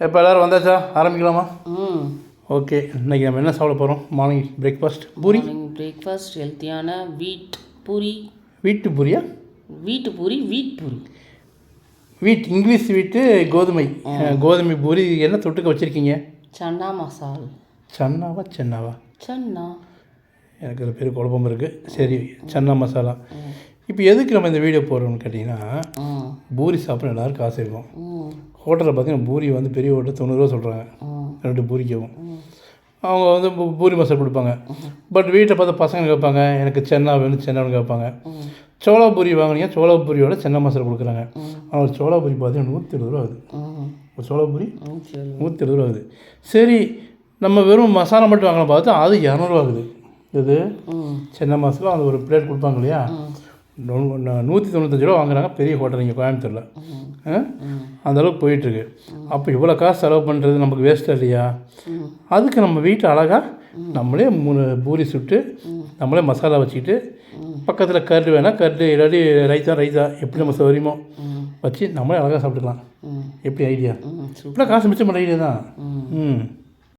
இப்போ எல்லோரும் வந்தாச்சா? ஆரம்பிக்கலாமா? ம். ஓகே இன்னைக்கு நம்ம என்ன சாப்பிட போகிறோம் மார்னிங் பிரேக்ஃபாஸ்ட் பூரி? பிரேக்ஃபாஸ்ட் ஹெல்த்தியான வீட் பூரி. வீட்டு பூரியா? வீட்டு பூரி வீட் பூரி. வீட் இங்கிலீஷ் வீட்டு கோதுமை. கோதுமை பூரி என்ன தொட்டுக்க வச்சுருக்கீங்க? சன்னா மசால். சன்னாவா சென்னாவா? சன்னா. எனக்கு ஒரு பெரிய குழப்பம் இருக்குது சரி சன்னா மசாலா. இப்போ எதுக்கு நம்ம இந்த வீடியோ போடுறோம்னு கேட்டிங்கன்னா பூரி சாப்பிட எல்லாரும் காசு இருக்கும். ஹோட்டலில் பார்த்தீங்கன்னா பூரி வந்து பெரிய ஹோட்டல் தொண்ணூறுரூவா சொல்கிறாங்க. ரெண்டு பூரிக்கவும். அவங்க வந்து பூ- பூரி மசாலா கொடுப்பாங்க. பட் வீட்டில் பார்த்து பசங்க கேட்பாங்க எனக்கு சென்னா வேணும் சென்னான்னு கேட்பாங்க. சோளா பூரி வாங்குனீங்க சோளா பூரியோட சென்னா மசாலா கொடுக்குறாங்க. ஆனால் சோளா பூரி பார்த்தீங்கன்னா நூற்றி எழுபது ரூபா ஆகுது. ஒரு சோளா பூரி நூற்றி எழுபது ரூபா ஆகுது. சரி நம்ம வெறும் மசாலா மட்டும் வாங்கலாம் பார்த்தா அது இரநூறுவா ஆகுது. இது சென்னை மசாலா அந்த ஒரு பிளேட் கொடுப்பாங்க இல்லையா? நூற்றி தொண்ணூத்தஞ்சு ரூபா வாங்குறாங்க பெரிய ஹோட்டல் இங்கே கோயம்புத்தூரில். ம் ஆ? ம் அந்த அளவுக்கு போயிட்டுருக்கு. அப்போ இவ்வளோ காசு செலவு பண்ணுறது நமக்கு வேஸ்ட்டாக இல்லையா? அதுக்கு நம்ம வீட்டில் அழகாக நம்மளே மூணு பூரி சுட்டு நம்மளே மசாலா வச்சுக்கிட்டு பக்கத்தில் கருடு வேணால் கருடு இல்லாட்டி ரைத்தா ரைத்தா எப்படி நம்ம சௌகரியமோ வச்சு நம்மளே அழகாக சாப்பிட்டுக்கலாம். எப்படி ஐடியா ம் சூப்பர். இப்படி காசு மிச்சம் பண்ண ஐடியா தான். ம்.